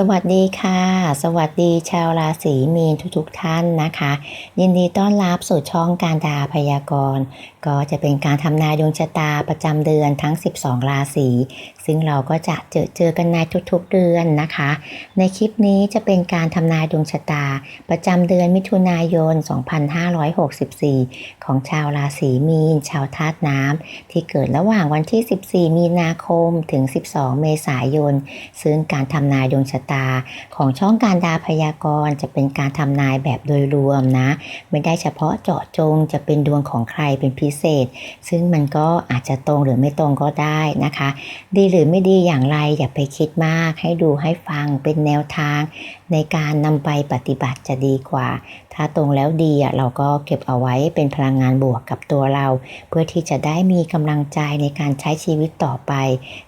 สวัสดีค่ะ สวัสดีชาวราศีมีนทุกๆทท่านนะคะ ยินดีต้อนรับสู่ช่องการดาพยากรณ์ ก็จะเป็นการทำนายดวงชะตาประจำเดือนทั้ง 12 ราศี ซึ่งเราก็จะเจอเจอกันในทุกๆเดือนนะคะ ในคลิปนี้จะเป็นการทำนายดวงชะตา ประจำเดือนมิถุนายน 2564 ของชาวราศีมีน ชาวธาตุน้ำที่เกิดระหว่างวันที่ 14 มีนาคมถึง 12 เมษายน ซึ่งการทำนายดวงชะตา ของช่องการดาพยากรณ์จะเป็นการทำนายแบบโดยรวมนะ ไม่ได้เฉพาะเจาะจงจะเป็นดวงของใครเป็นพิเศษ ซึ่งมันก็อาจจะตรงหรือไม่ตรงก็ได้นะคะ ดีหรือือไม่ดีอย่างไรอย่าไปคิดมาก ให้ดูให้ฟังเป็นแนวทาง ในการนำไปปฏิบัติจะดีกว่า ถ้าตรงแล้วดีอะเราก็เก็บเอาไว้เป็นพลังงานบวกกับตัวเรา เพื่อที่จะได้มีกำลังใจในการใช้ชีวิตต่อไป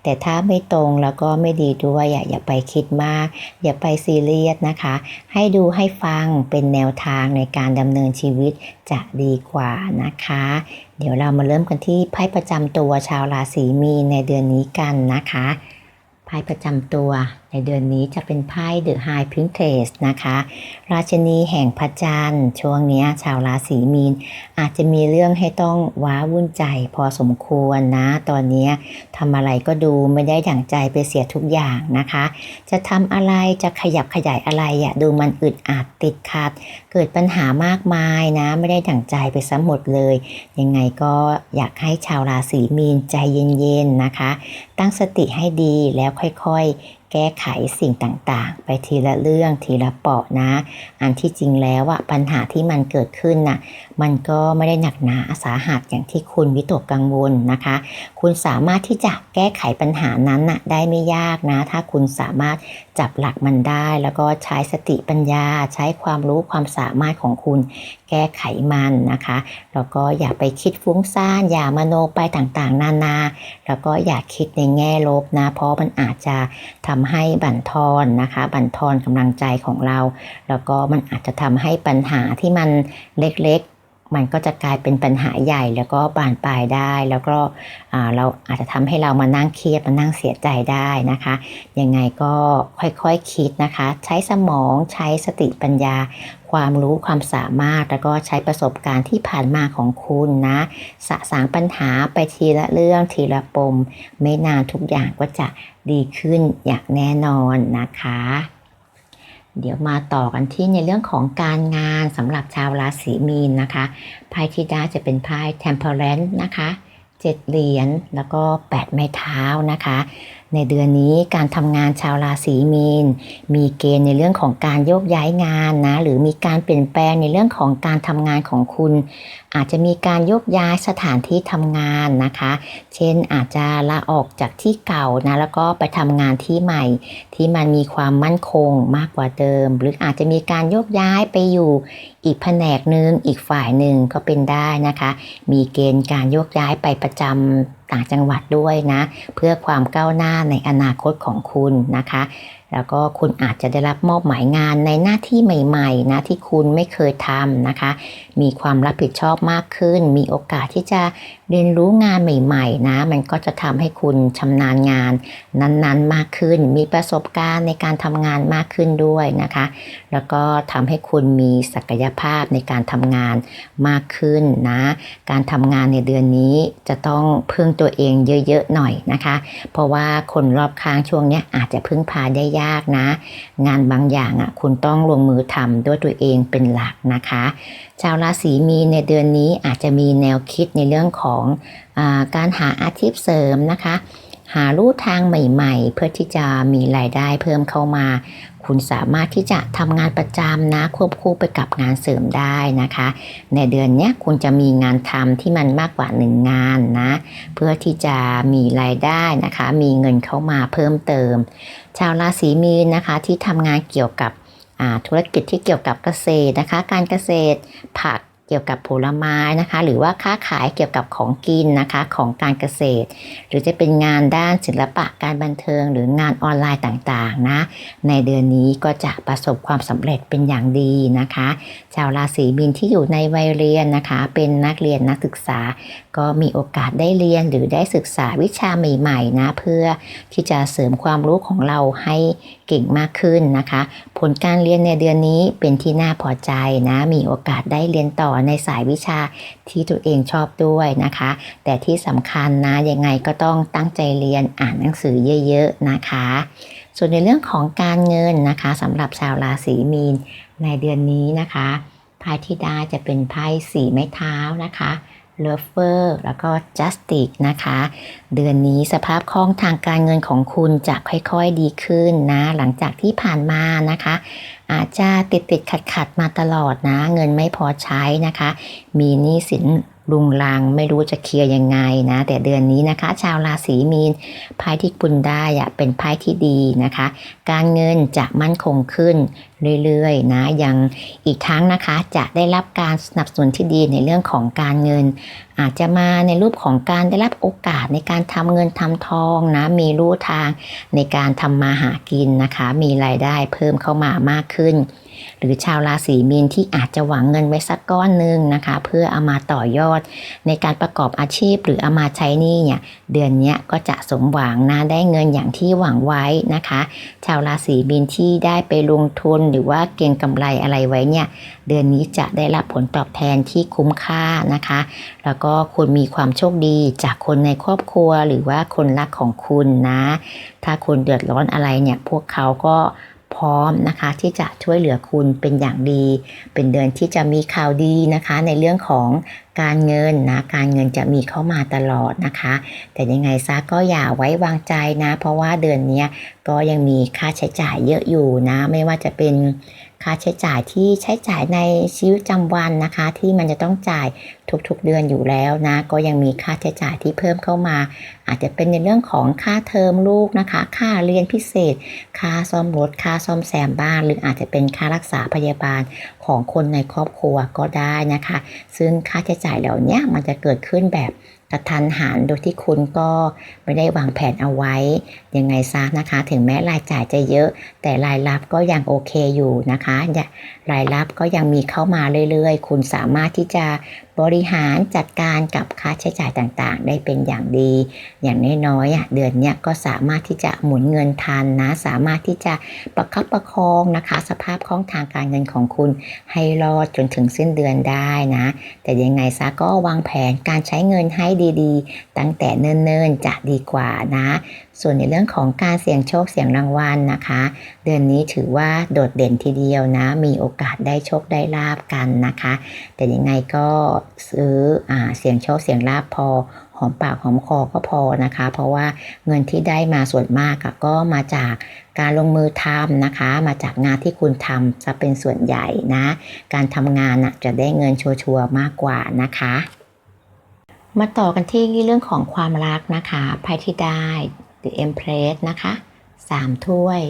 แต่ถ้าไม่ตรงแล้วก็ไม่ดีด้วยอะอย่าไปคิดมาก อย่าไปซีเรียสนะคะ ให้ดูให้ฟังเป็นแนวทางในการดำเนินชีวิตจะดีกว่านะคะ เดี๋ยวเรามาเริ่มกันที่ไพ่ประจำตัวชาวราศีมีนในเดือนนี้กันนะคะ ไพ่ประจำตัวในเดือนนี้จะเป็นไพ่ The High Princess นะคะ ราชนีแห่งพระจันทร์ช่วงนี้ชาวราศีมีน อาจจะมีเรื่องให้ต้องว้าวุ่นใจพอสมควรนะ ตอนนี้ทำอะไรก็ดูไม่ได้ดั่งใจไปเสียทุกอย่างนะคะ จะทำอะไรจะขยับขยายอะไรอะดูมันอึดอัดติดขัด เกิดปัญหามากมายนะ ไม่ได้ดั่งใจไปซะหมดเลย ยังไงก็อยากให้ชาวราศีมีนใจเย็นๆนะคะ ตั้งสติให้ดีแล้วค่อยๆ แก้ไขสิ่งต่างๆ ไปทีละเรื่องทีละเปาะนะ อันที่จริงแล้วอะปัญหาที่มันเกิดขึ้นน่ะมันก็ไม่ได้หนักหนาสาหัสอย่างที่คุณวิตกกังวลนะคะ คุณสามารถที่จะแก้ไขปัญหานั้นน่ะได้ไม่ยากนะ ถ้าคุณสามารถจับหลักมันได้ แล้วก็ใช้สติปัญญา ใช้ความรู้ความสามารถของคุณแก้ไขมันนะคะแล้วก็อย่าไปคิดฟุ้งซ่านอย่ามโนไปต่างๆ นานา แล้วก็อย่าคิดในแง่ลบนะ เพราะมันอาจจะทำให้บั่นทอนนะคะ บั่นทอนกำลังใจของเรา แล้วก็มันอาจจะทำให้ปัญหาที่มันเล็กๆ มันก็จะกลายเป็นปัญหาใหญ่แล้วก็บานปลายได้ แล้วก็เราอาจจะทำให้เรามานั่งเครียดมานั่งเสียใจได้นะคะ ยังไงก็ค่อยๆคคิดนะคะ ใช้สมองใช้สติปัญญา ความรู้ความสามารถ แล้วก็ใช้ประสบการณ์ที่ผ่านมาของคุณนะ สะสางปัญหาไปทีละเรื่องทีละปม ไม่นานทุกอย่างก็จะดีขึ้นอย่างแน่นอนนะคะ เดี๋ยวมาต่อกันที่ในเรื่องของการงานสำหรับชาวราศีมีนนะคะไพ่ที่ได้จะเป็นไพ่ Temperance นะคะเจ็ดเหรียญแล้วก็แปดไม้เท้านะคะ ในเดือนนี้การทำงานชาวราศีมีน มีเกณฑ์ในเรื่องของการโยกย้ายงานนะ หรือมีการเปลี่ยนแปลงในเรื่องของการทำงานของคุณ อาจจะมีการโยกย้ายสถานที่ทำงานนะคะ เช่นอาจจะลาออกจากที่เก่านะแล้วก็ไปทำงานที่ใหม่ ที่มันมีความมั่นคงมากกว่าเดิม หรืออาจจะมีการโยกย้ายไปอยู่อีกแผนกหนึ่งอีกฝ่ายหนึ่งก็เป็นได้นะคะ มีเกณฑ์การโยกย้ายไปประจำ ต่างจังหวัดด้วยนะ เพื่อความก้าวหน้าในอนาคตของคุณนะคะ แล้วก็คุณอาจจะได้รับมอบหมายงานในหน้าที่ใหม่ๆนะที่คุณไม่เคยทำนะคะ มีความรับผิดชอบมากขึ้น มีโอกาสที่จะเรียนรู้งานใหม่ๆนะ มันก็จะทำให้คุณชำนาญงานนั้นๆมากขึ้น มีประสบการณ์ในการทำงานมากขึ้นด้วยนะคะ แล้วก็ทำให้คุณมีศักยภาพในการทำงานมากขึ้นนะ การทำงานในเดือนนี้จะต้องพึ่งตัวเองเยอะๆหน่อยนะคะ เพราะว่าคนรอบข้างช่วงนี้อาจจะพึ่งพาได้ยากนะ งานบางอย่างอะคุณต้องลงมือทำด้วยตัวเองเป็นหลักนะคะ ชาวราศีมีในเดือนนี้อาจจะมีแนวคิดในเรื่องของอการหาอาชีพเสริมนะคะ หาลู่ทางใหม่ๆ เพื่อที่จะมีรายได้เพิ่มเข้ามา คุณสามารถที่จะทำงานประจำนะควบคู่ไปกับงานเสริมได้นะคะ ในเดือนนี้คุณจะมีงานทำที่มันมากกว่าหนึ่งงานนะ เพื่อที่จะมีรายได้นะคะ มีเงินเข้ามาเพิ่มเติม ชาวราศีมีนนะคะที่ทำงานเกี่ยวกับธุรกิจที่เกี่ยวกับเกษตรนะคะ การเกษตรผัก เกี่ยวกับผลไม้นะคะ หรือว่าค้าขายเกี่ยวกับของกินนะคะของการเกษตร หรือจะเป็นงานด้านศิลปะการบันเทิง หรืองานออนไลน์ต่างๆนะในเดือนนี้ก็จะประสบความสำเร็จเป็นอย่างดีนะคะ ชาวราศีมีนที่อยู่ในวัยเรียนนะคะ เป็นนักเรียนนักศึกษา ก็มีโอกาสได้เรียนหรือได้ศึกษาวิชาใหม่ๆนะเพื่อที่จะเสริมความรู้ของเราให้ เก่งมากขึ้นนะคะ ผลการเรียนในเดือนนี้เป็นที่น่าพอใจนะ มีโอกาสได้เรียนต่อในสายวิชาที่ตัวเองชอบด้วยนะคะ แต่ที่สำคัญนะยังไงก็ต้องตั้งใจเรียนอ่านหนังสือเยอะๆนะคะ ส่วนในเรื่องของการเงินนะคะสำหรับชาวราศีมีนในเดือนนี้นะคะไพ่ที่ได้จะเป็นไพ่สีไม้เท้านะคะ เลฟเวอร์แล้วก็จัสติกนะคะ เดือนนี้สภาพคล่องทางการเงินของคุณจะค่อยๆดีขึ้นนะ หลังจากที่ผ่านมานะคะ อาจจะติดติดขัดขัดๆมาตลอดนะ เงินไม่พอใช้นะคะ มีหนี้สิน ลุงลังไม่รู้จะเคลียร์ยังไงนะ แต่เดือนนี้นะคะ ชาวราศีมีนไพ่ที่คุณได้อะเป็นไพ่ที่ดีนะคะ การเงินจะมั่นคงขึ้นเรื่อยๆนะยังอีกทั้งนะคะจะได้รับการสนับสนุนที่ดีในเรื่องของการเงิน อาจจะมาในรูปของการได้รับโอกาสในการทำเงินทำทองนะ มีรู้ทางในการทำมาหากินนะคะ มีรายได้เพิ่มเข้ามามากขึ้น หรือชาวราศีมีนที่อาจจะหวังเงินไว้สักก้อนหนึ่งนะคะ เพื่อเอามาต่อยอด ในการประกอบอาชีพหรือเอามาใช้หนี้เนี่ยเดือนนี้ก็จะสมหวังนะได้เงินอย่างที่หวังไว้นะคะ ชาวราศีมีนที่ได้ไปลงทุนหรือว่าเก็งกำไรอะไรไว้เนี่ยเดือนนี้จะได้รับผลตอบแทนที่คุ้มค่านะคะ แล้วก็็คุณมีความโชคดีจากคนในครอบครัวหรือว่าคนรักของคุณนะ ถ้าคุณเดือดร้อนอะไรเนี่ยพวกเขาก็พร้อมนะคะที่จะช่วยเหลือคุณเป็นอย่างดี เป็นเดือนที่จะมีข่าวดีนะคะในเรื่องของการเงินนะ การเงินจะมีเข้ามาตลอดนะคะ แต่ยังไงซะก็อย่าไว้วางใจนะ เพราะว่าเดือนนี้ก็ยังมีค่าใช้จ่ายเยอะอยู่นะ ไม่ว่าจะเป็นค่าใช้จ่ายที่ใช้จ่ายในชีวิตประจำวันนะคะ ที่มันจะต้องจ่ายทุกๆเดือนอยู่แล้วนะ ก็ยังมีค่าใช้จ่ายที่เพิ่มเข้ามา อาจจะเป็นในเรื่องของค่าเทอมลูกนะคะ ค่าเรียนพิเศษ ค่าซ่อมรถค่าซ่อมแซมบ้าน หรืออาจจะเป็นค่ารักษาพยาบาลของคนในครอบครัวก็ได้นะคะ ซึ่งค่าใช้จ่ายเหล่านี้มันจะเกิดขึ้นแบบ กระทันหันโดยที่คุณก็ไม่ได้วางแผนเอาไว้ ยังไงซะนะคะ ถึงแม้รายจ่ายจะเยอะ แต่รายรับก็ยังโอเคอยู่นะคะอย่ารายรับก็ยังมีเข้ามาเรื่อยๆ คุณสามารถที่จะบริหารจัดการกับค่าใช้จ่ายต่างๆ ได้เป็นอย่างดี อย่างน้อยๆเดือนเนี้ยก็สามารถที่จะหมุนเงินทันนะ สามารถที่จะประคับประคองนะคะ สภาพคล่องทางการเงินของคุณให้รอดจนถึงสิ้นเดือนได้นะ แต่ยังไงซะก็วางแผนการใช้เงินให้ดีๆ ตั้งแต่เนิ่นๆจะดีกว่านะ ส่วนในเรื่องของการเสี่ยงโชคเสี่ยงรางวัลนะคะ เดือนนี้ถือว่าโดดเด่นทีเดียวนะ มีโอกาสได้โชคได้ลาบกันนะคะ แต่ยังไงก็ซื้ออเสี่ยงโชคเสี่ยงลาบพอหอมปากหอมคอก็พอนะคะ เพราะว่าเงินที่ได้มาส่วนมากก็มาจากการลงมือทำนะคะ มาจากงานที่คุณทำจะเป็นส่วนใหญ่นะ การทำงานนะจะได้เงินชัวร์ๆมากกว่านะคะ มาต่อกันที่เรื่องของความรักนะคะไพ่ที่ได้ The Empress นะคะสามถ้วย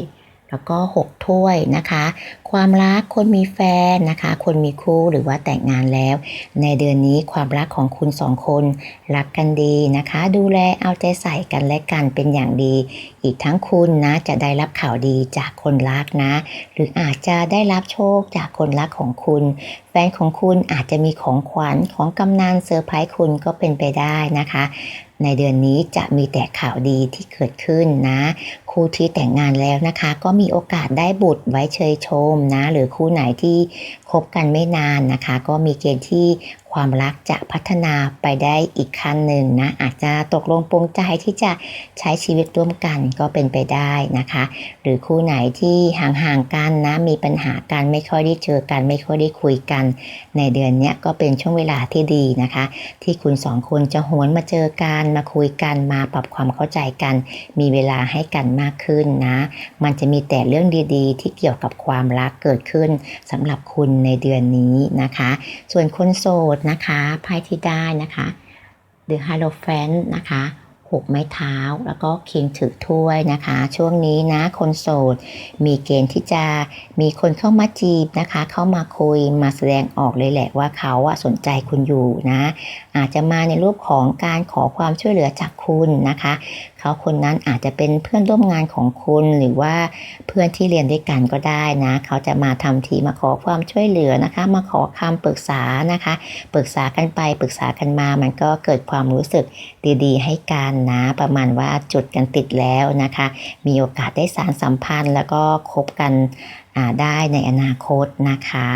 แล้วก็ 6 ถ้วยนะคะ ความรักคนมีแฟนนะคะ คนมีคู่หรือว่าแต่งงานแล้ว ในเดือนนี้ความรักของคุณสองคนรักกันดีนะคะ ดูแลเอาใจใส่กันและกันเป็นอย่างดี อีกทั้งคุณนะจะได้รับข่าวดีจากคนรักนะ หรืออาจจะได้รับโชคจากคนรักของคุณ แฟนของคุณอาจจะมีของขวัญของกำนันเซอร์ไพรส์คุณก็เป็นไปได้นะคะ ในเดือนนี้จะมีแต่ข่าวดีที่เกิดขึ้นนะ คู่ที่แต่งงานแล้วนะคะ ก็มีโอกาสได้บุตรไว้เชยชมนะ หรือคู่ไหนที่คบกันไม่นานนะคะ ก็มีเกณฑ์ที่ ความรักจะพัฒนาไปได้อีกขั้นหนึ่งนะ อาจจะตกลงปรงใจที่จะใช้ชีวิตร่วมกันก็เป็นไปได้นะคะ หรือคู่ไหนที่ห่างๆกันนะมีปัญหากันไม่ค่อยได้เจอกัน ไม่ค่อยได้คุยกัน ในเดือนนี้ก็เป็นช่วงเวลาที่ดีนะคะ ที่คุณสองคนจะหวนมาเจอกันมาคุยกันมาปรับความเข้าใจกัน มีเวลาให้กันมากขึ้นนะ มันจะมีแต่เรื่องดีๆ ที่เกี่ยวกับความรักเกิดขึ้นสำหรับคุณในเดือนนี้นะคะ ส่วนคนโสดนะคะไพ่ที่ได้นะคะ The Hierophant นะคะหกไม้เท้าแล้วก็คิงถือถ้วยนะคะ ช่วงนี้นะคนโสด มีเกณฑ์ที่จะมีคนเข้ามาจีบนะคะ เข้ามาคุยมาแสดงออกเลยแหละว่าเขาสนใจคุณอยู่นะอาจจะมาในรูปของการขอความช่วยเหลือจากคุณนะคะ เขาคนนั้นอาจจะเป็นเพื่อนร่วมงานของคุณหรือว่าเพื่อนที่เรียนด้วยกันก็ได้นะ เขาจะมาทำทีมาขอความช่วยเหลือนะคะ มาขอคำปรึกษานะคะ ปรึกษากันไปปรึกษากันมา มันก็เกิดความรู้สึกดีๆ ให้กันนะ ประมาณว่าจุดกันติดแล้วนะคะ มีโอกาสได้สารสัมพันธ์แล้วก็คบกัน ได้ในอนาคตนะคะ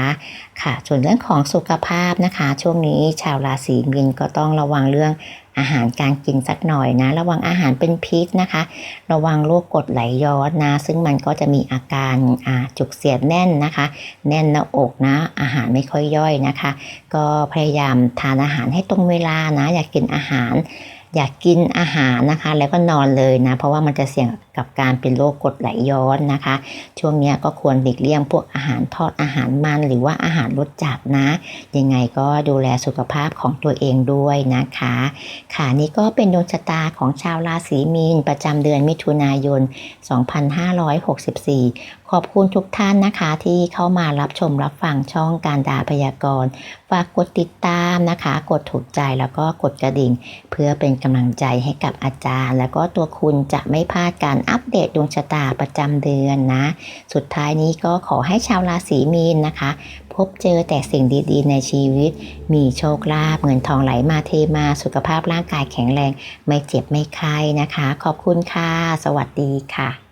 ค่ะส่วนเรื่องของสุขภาพนะคะ ช่วงนี้ชาวราศีมีนก็ต้องระวังเรื่องอาหารการกินสักหน่อยนะ ระวังอาหารเป็นพิษนะคะ ระวังโรคกรดไหลย้อนนะ ซึ่งมันก็จะมีอาการาจุกเสียดแน่นนะคะ แน่นหน้าอกนะ อาหารไม่ค่อยย่อยนะคะ ก็พยายามทานอาหารให้ตรงเวลานะ อยากกินอาหาร อยากกินอาหารนะคะ แล้วก็นอนเลยนะ เพราะว่ามันจะเสี่ยง กับการเป็นโรคกรดไหลย้อนนะคะ ช่วงนี้ก็ควรหลีกเลี่ยงพวกอาหารทอดอาหารมันหรือว่าอาหารรสจัดนะ ยังไงก็ดูแลสุขภาพของตัวเองด้วยนะคะ ค่ะนี่ก็เป็นดวงชะตาของชาวราศีมีน ประจำเดือนมิถุนายน 2564 ขอบคุณทุกท่านนะคะที่เข้ามารับชมรับฟังช่องการดาพยากรณ์ฝากกดติดตามนะคะ กดถูกใจแล้วก็กดกระดิ่ง เพื่อเป็นกำลังใจให้กับอาจารย์ แล้วก็ตัวคุณจะไม่พลาดการอัปเดตดวงชะตาประจำเดือนนะ สุดท้ายนี้ก็ขอให้ชาวราศีมีนนะคะ พบเจอแต่สิ่งดีๆ ในชีวิต มีโชคลาภเงินทองไหลมาเทมาสุขภาพร่างกายแข็งแรง ไม่เจ็บไม่ไข้นะคะ ขอบคุณค่ะ สวัสดีค่ะ